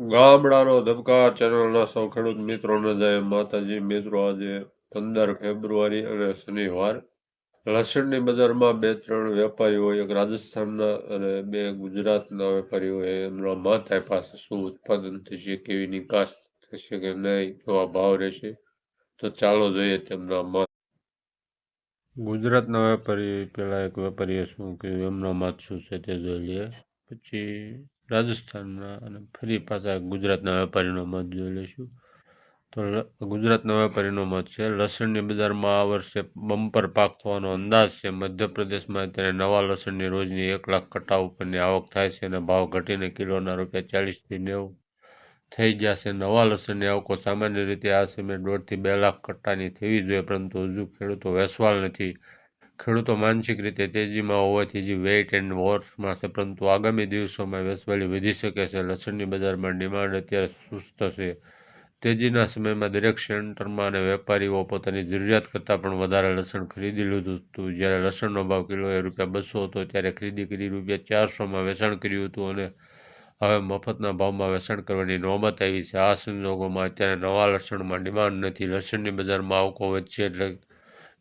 ગામડાનો ધબકાર ચેનલના સૌ ખેડૂત મિત્રોને જય. માતાજી, મિત્રો, આજે પંદર ફેબ્રુઆરી અને શનિવાર. લસણની બજારમાં બે ત્રણ વેપારીઓ, એક રાજસ્થાનના અને બે ગુજરાતના વેપારીઓએ એમના માથા પાસે શું ઉત્પાદન થશે, કેવી નિકાસ થશે કે નહીં, કેવા ભાવ રહેશે? તો ચાલો જોઈએ તેમના મત ગુજરાતના વેપારી, પેલા એક વેપારીએ શું કહ્યું? એમનો મત શું છે તે જોઈ લઈએ. પછી રાજસ્થાનના અને ફરી પાછા ગુજરાતના વેપારીનો મત જોઈ લઈશું. તો ગુજરાતના વેપારીનો મત છે, લસણની બજારમાં આ વર્ષે બમ્પર પાક થવાનો અંદાજ છે. મધ્યપ્રદેશમાં અત્યારે નવા લસણની રોજની એક લાખ કટ્ટા ઉપરની આવક થાય છે અને ભાવ ઘટીને કિલોના રૂપિયા ચાલીસથી નેવું થઈ ગયા છે. નવા લસણની આવકો સામાન્ય રીતે આ સમયે દોઢથી બે લાખ કટ્ટાની થવી જોઈએ, પરંતુ હજુ ખેડૂતો વેસવાલ નથી. ખેડૂતો માનસિક રીતે તેજીમાં હોવાથી જે વેઇટ એન્ડ વોર્સમાં છે પરંતુ આગામી દિવસોમાં વેચવાલી વધી શકે છે. લસણની બજારમાં ડિમાન્ડ અત્યારે સુસ્ત છે. તેજીના સમયમાં દરેક સેન્ટરમાં અને વેપારીઓ પોતાની જરૂરિયાત કરતાં પણ વધારે લસણ ખરીદી લીધું હતું. જ્યારે લસણનો ભાવ કિલોએ રૂપિયા બસો હતો, ત્યારે ખરીદી કરી રૂપિયા ચારસોમાં વેચાણ કર્યું હતું અને હવે મફતના ભાવમાં વેચાણ કરવાની નોબત આવી છે. આ સંજોગોમાં અત્યારે નવા લસણમાં ડિમાન્ડ નથી. લસણની બજારમાં આવકો વધશે એટલે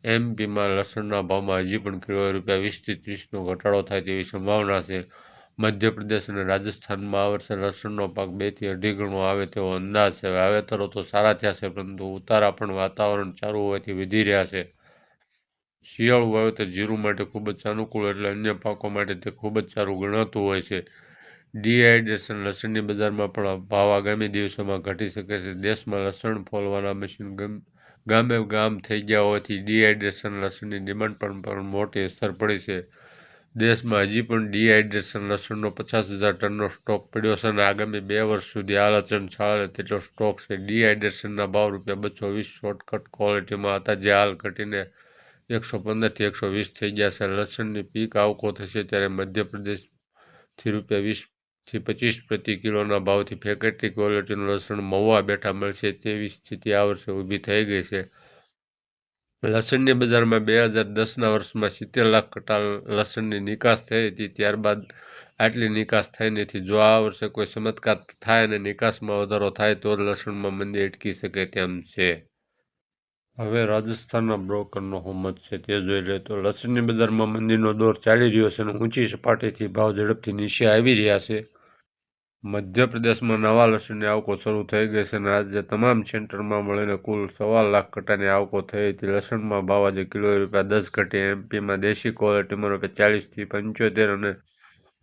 એમપીમાં લસણના ભાવમાં હજી પણ કિલો રૂપિયા વીસથી ત્રીસનો ઘટાડો થાય તેવી સંભાવના છે. મધ્યપ્રદેશ અને રાજસ્થાનમાં આ વર્ષે લસણનો પાક બેથી અઢી ગણો આવે તેવો અંદાજ છે. વાવેતરો તો સારા થયા છે, પરંતુ ઉતારા પણ વાતાવરણ સારું હોવાથી વધી રહ્યા છે. શિયાળુ વાવેતર જીરું માટે ખૂબ જ સાનુકૂળ એટલે અન્ય પાકો માટે તે ખૂબ જ સારું ગણાતું હોય છે. ડિહાઇડ્રેશન લસણની બજારમાં પણ ભાવ આગામી દિવસોમાં ઘટી શકે છે. દેશમાં લસણ ફોલવાના મશીન ગામે ગામ થઈ ગયા હોવાથી ડિહાઇડ્રેશન લસણની ડિમાન્ડ પણ પણ મોટી અસર પડી છે. દેશમાં હજી પણ ડિહાઇડ્રેશન લસણનો પચાસ હજાર ટનનો સ્ટોક પડ્યો છે અને આગામી બે વર્ષ સુધી આ લસણ ચાલે તેટલો સ્ટોક છે. ડિહાઇડ્રેશનના ભાવ રૂપિયા બસો વીસ શોર્ટકટ ક્વોલિટીમાં હતા જે હાલ ઘટીને એકસો પંદરથી એકસો વીસ થઈ ગયા છે. લસણની પીક આવકો થશે ત્યારે મધ્યપ્રદેશથી રૂપિયા વીસ થી પચીસ પ્રતિ કિલોના ભાવથી ફેકેટરી ક્વોલિટીનું લસણ મહુવા બેઠા મળશે તેવી સ્થિતિ આ વર્ષે ઊભી થઈ ગઈ છે. લસણની બજારમાં બે હજાર દસના વર્ષમાં સિત્તેર લાખ કટાલ લસણની નિકાસ થઈ હતી, ત્યારબાદ આટલી નિકાસ થઈ નથી. જો આ વર્ષે કોઈ ચમત્કાર થાય અને નિકાસમાં વધારો થાય તો લસણમાં મંદી અટકી શકે તેમ છે. હવે રાજસ્થાનના બ્રોકરનો હોમત છે, તે જોઈ લે તો લસણની બજારમાં મંદીનો દોર ચાલી રહ્યો છે અને ઊંચી સપાટીથી ભાવ ઝડપથી નીચે આવી રહ્યા છે. મધ્યપ્રદેશમાં નવા લસણની આવકો શરૂ થઈ ગઈ છે અને આજે તમામ સેન્ટરમાં મળીને કુલ સવા લાખ કટાની આવકો થઈ હતી. લસણમાં ભાવ આજે કિલો રૂપિયા દસ ઘટી, એમપીમાં દેશી ક્વોલિટીમાં રૂપિયા ચાલીસથી પંચોતેર અને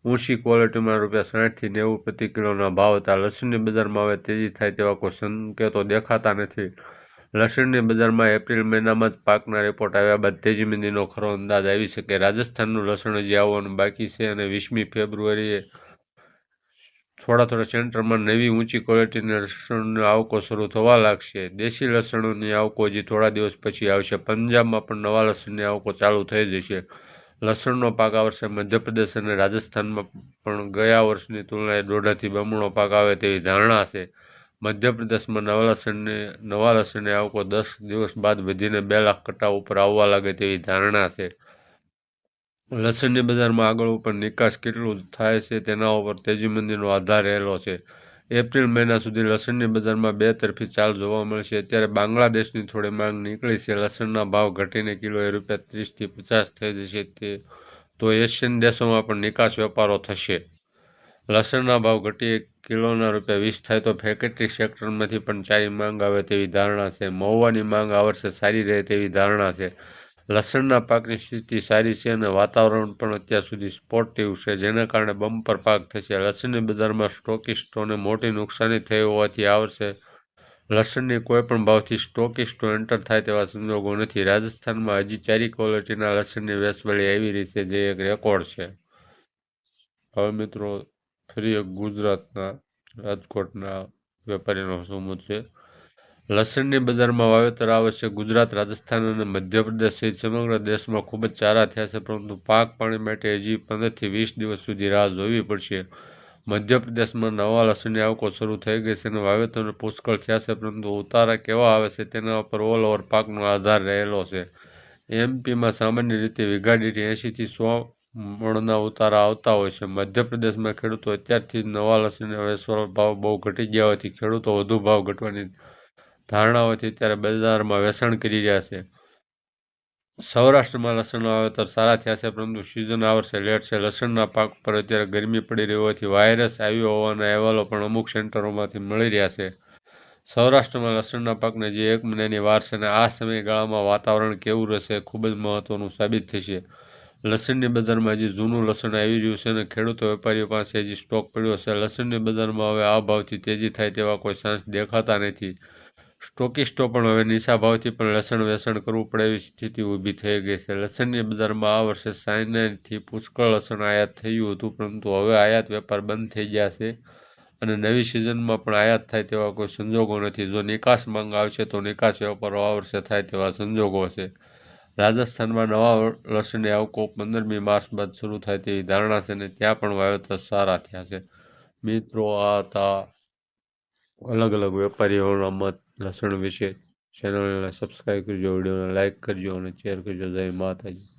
ઊંચી ક્વોલિટીમાં રૂપિયા સાઠથી નેવું પ્રતિ કિલોના ભાવ હતા. લસણની બજારમાં હવે તેજી થાય તેવા કોઈ સંકેતો દેખાતા નથી. લસણની બજારમાં એપ્રિલ મહિનામાં જ પાકના રિપોર્ટ આવ્યા બાદ તેજી મંદીનો ખરો અંદાજ આવી શકે. રાજસ્થાનનું લસણ હજી આવવાનું બાકી છે અને વીસમી ફેબ્રુઆરીએ થોડા થોડા સેન્ટરમાં નવી ઊંચી ક્વોલિટીની લસણની આવકો શરૂ થવા લાગશે. દેશી લસણોની આવકો હજી થોડા દિવસ પછી આવશે. પંજાબમાં પણ નવા લસણની આવકો ચાલુ થઈ જશે. લસણનો પાક આ વર્ષે મધ્યપ્રદેશ અને રાજસ્થાનમાં પણ ગયા વર્ષની તુલનાએ દોઢથી બમણો પાક આવે તેવી ધારણા છે. મધ્યપ્રદેશમાં નવા લસણની નવા લસણની આવકો દસ દિવસ બાદ વધીને બે લાખ કટ્ટા ઉપર આવવા લાગે તેવી ધારણા છે. લસણની બજારમાં આગળ ઉપર નિકાસ કેટલું થાય છે તેના ઉપર તેજી મંદીનો આધાર રહેલો છે. એપ્રિલ મહિના સુધી લસણની બજારમાં બે તરફી ચાલ જોવા મળશે. અત્યારે બાંગ્લાદેશની થોડી માંગ નીકળી છે. લસણના ભાવ ઘટીને કિલો એ રૂપિયા ત્રીસથી પચાસ થઈ જશે તે તો એશિયન દેશોમાં પણ નિકાસ વેપારો થશે. લસણના ભાવ ઘટી કિલોના રૂપિયા વીસ થાય તો ફેક્ટરી સેક્ટરમાંથી પણ સારી માંગ આવે તેવી ધારણા છે. મહુવાની માંગ આ વર્ષે સારી રહે તેવી ધારણા છે. લસણના પાકની સ્થિતિ સારી છે અને વાતાવરણ પણ અત્યાર સુધી સ્પોર્ટિવ છે, જેના કારણે બમ્પર પાક થશે. લસણની બજારમાં સ્ટોકિસ્ટોને મોટી નુકસાની થઈ હોવાથી આ વર્ષે લસણની કોઈપણ ભાવથી સ્ટોકિસ્ટો એન્ટર થાય તેવા સંજોગો નથી. રાજસ્થાનમાં હજી ચારી ક્વોલિટીના લસણની વેચવાળી આવી છે, જે એક રેકોર્ડ છે. હવે મિત્રો, ફરી એક ગુજરાતના રાજકોટના વેપારીનો સમૂહ છે? લસણની બજારમાં વાવેતર આ વર્ષે ગુજરાત, રાજસ્થાન અને મધ્યપ્રદેશ સહિત સમગ્ર દેશમાં ખૂબ જ ચારા થયા છે, પરંતુ પાક પાણી માટે હજી પંદરથી વીસ દિવસ સુધી રાહ જોવી પડશે. મધ્યપ્રદેશમાં નવા લસણની આવકો શરૂ થઈ ગઈ છે અને વાવેતરને પુષ્કળ થયા છે, પરંતુ ઉતારા કેવા આવે છે તેના ઉપર ઓલ ઓવર પાકનો આધાર રહેલો છે. એમપીમાં સામાન્ય રીતે વીઘા દીઠ એંશીથી સો મણના ઉતારા આવતા હોય છે. મધ્યપ્રદેશમાં ખેડૂતો અત્યારથી જ નવા લસણના વેચવાના ભાવ બહુ ઘટી ગયા હોવાથી ખેડૂતો વધુ ભાવ ઘટવાની ધારણાઓથી અત્યારે બજારમાં વેચાણ કરી રહ્યા છે. સૌરાષ્ટ્રમાં લસણના વાવેતર સારા થયા છે, પરંતુ સિઝન આ વર્ષે લેટ છે. લસણના પાક પર અત્યારે ગરમી પડી રહી હોવાથી વાયરસ આવ્યો હોવાના અહેવાલો પણ અમુક સેન્ટરોમાંથી મળી રહ્યા છે. સૌરાષ્ટ્રમાં લસણના પાકને જે એક મહિનાની વાર છે અને આ સમયગાળામાં વાતાવરણ કેવું રહેશે ખૂબ જ મહત્વનું સાબિત થશે. લસણની બજારમાં હજી જૂનું લસણ આવી રહ્યું છે અને ખેડૂતો વેપારીઓ પાસે હજી સ્ટોક પડ્યો છે. લસણની બજારમાં હવે આ ભાવથી તેજી થાય તેવા કોઈ ચાન્સ દેખાતા નથી. સ્ટોકિસ્ટો પણ હવે નિશા ભાવથી પણ લસણ વેસણ કરવું પડે એવી સ્થિતિ ઊભી થઈ ગઈ છે. લસણની બજારમાં આ વર્ષે ચાઇનાથી પુષ્કળ લસણ આયાત થયું હતું, પરંતુ હવે આયાત વેપાર બંધ થઈ ગયા છે અને નવી સિઝનમાં પણ આયાત થાય તેવા કોઈ સંજોગો નથી. જો નિકાસ માંગ આવશે તો નિકાસ વેપારો આ વર્ષે થાય તેવા સંજોગો છે. રાજસ્થાનમાં નવા લસણની આવકો પંદરમી માર્ચ બાદ શરૂ થાય તેવી ધારણા છે અને ત્યાં પણ વાવેતર સારા થયા છે. મિત્રો, આ હતા અલગ અલગ વેપારીઓના મત લસણ વિશે ચેનલને સબસ્ક્રાઈબ કરજો, વિડીયોને લાઇક કરજો અને શેર કરજો. જય માતાજી.